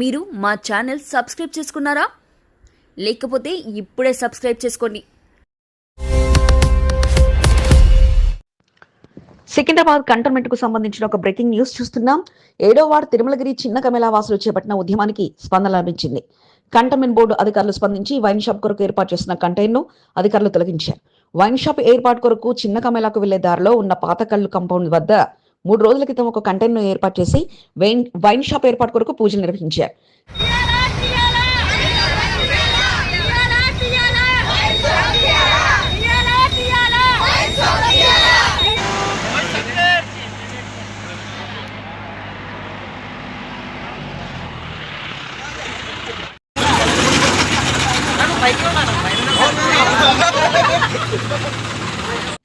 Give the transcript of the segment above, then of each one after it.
మీరు మా channel subscribe చేసుకున్నారా? లేకపోతే ఇప్పుడే సబ్స్క్రైబ్ చేసుకోండి. సికింద్రాబాద్ కంటోన్మెంట్కు సంబంధించిన ఒక బ్రేకింగ్ న్యూస్ చూస్తున్నాం. ఏడో వార్డు తిరుమలగిరి చిన్న కమెలా వాసులు చేపట్టిన ఉద్యమానికి స్పందన లభించింది. కంటోన్మెంట్ బోర్డు అధికారులు స్పందించి వైన్ షాప్ కొరకు ఏర్పాటు చేసిన కంటైనర్ను అధికారులు తొలగించారు. వైన్ షాప్ ఏర్పాటు కొరకు చిన్న కమేలాకు వెళ్ళే దారిలో ఉన్న పాత కళ్ళు కాంపౌండ్ వద్ద మూడు రోజుల క్రితం ఒక కంటైనర్ ఏర్పాటు చేసి వైన్ వైన్ షాప్ ఏర్పాటు కొరకు పూజలు నిర్వహించారు.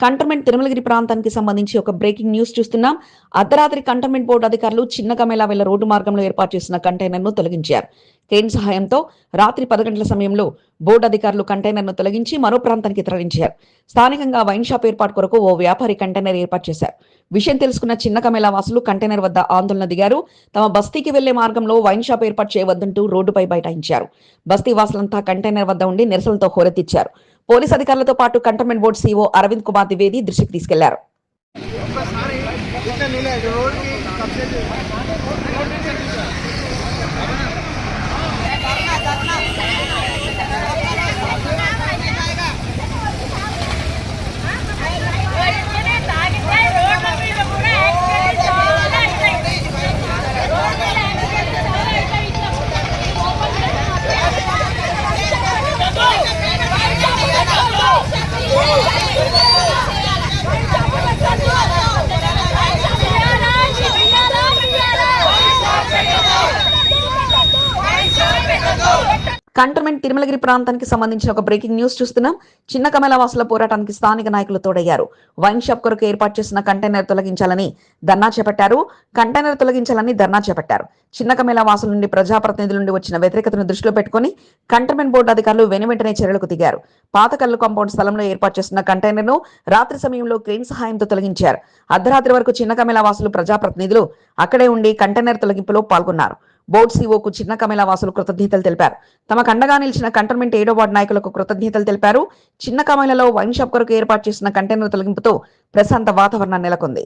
కంటోన్మెంట్ తిరుమలగిరి ప్రాంతానికి సంబంధించి ఒక బ్రేకింగ్ న్యూస్ చూస్తున్నాం. అర్ధరాత్రి కంటోన్మెంట్ బోర్డు అధికారులు చిన్న కమేలా వెళ్ళ రోడ్డు మార్గంలో ఏర్పాటు చేసిన కంటైనర్ను తొలగించారు. క్రేన్ సహాయంతో రాత్రి పది గంటల సమయంలో బోర్డు అధికారులు కంటైనర్ను తొలగించి మరో ప్రాంతానికి తరలించారు. స్థానికంగా వైన్ షాప్ ఏర్పాటు కొరకు ఓ వ్యాపారి కంటైనర్ ఏర్పాటు చేశారు. విషయం తెలుసుకున్న చిన్న కమేలా వాసులు కంటైనర్ వద్ద ఆందోళన దిగారు. తమ బస్తీకి వెళ్ళే మార్గంలో వైన్ షాప్ ఏర్పాటు చేయవద్దంటూ రోడ్డుపై బైఠాయించారు. బస్తీ వాసులంతా కంటైనర్ వద్ద ఉండి నిరసనలతో హోరెత్తిచ్చారు. పోలీస్ అధికారులతో పాటు cantonment board CO Arvind Kumar Dwivedi దృష్టికి తీసుకెళ్ళారు. కంటోన్మెంట్ తిరుమలగిరి ప్రాంతానికి సంబంధించిన ఒక బ్రేకింగ్ న్యూస్ చూస్తున్నాం. చిన్న కమలవాసుల పోరాటానికి స్థానిక నాయకులు తోడయ్యారు. వైన్ షాప్ కొరకు ఏర్పాటు చేసిన కంటైనర్ తొలగించాలని ధర్నా చేపట్టారు. కంటైనర్ తొలగించాలని ధర్నా చేపట్టారు. చిన్న కమలవాసుల నుండి ప్రజాప్రతినిధుల నుండి వచ్చిన వ్యతిరేకతను దృష్టిలో పెట్టుకుని కంటోన్మెంట్ బోర్డు అధికారులు వెనువెంటనే చర్యలకు దిగారు. పాత కల్లు కాంపౌండ్ స్థలంలో ఏర్పాటు చేసిన కంటైనర్ను రాత్రి సమయంలో క్రెయిన్ సహాయంతో తొలగించారు. అర్ధరాత్రి వరకు చిన్న కమలవాసులు ప్రజాప్రతినిధులు అక్కడే ఉండి కంటైనర్ తొలగింపులో పాల్గొన్నారు. బోర్డు సీఓకు చిన్న కమలవాసులు కృతజ్ఞతలు తెలిపారు. తమకు అండగా నిలిచిన కంటోన్మెంట్ ఏడో వార్డు నాయకులకు కృతజ్ఞతలు తెలిపారు. చిన్న కమలలో వైన్ షాప్ కొరకు ఏర్పాటు చేసిన కంటైనర్ తొలగింపుతో ప్రశాంత వాతావరణం నెలకొంది.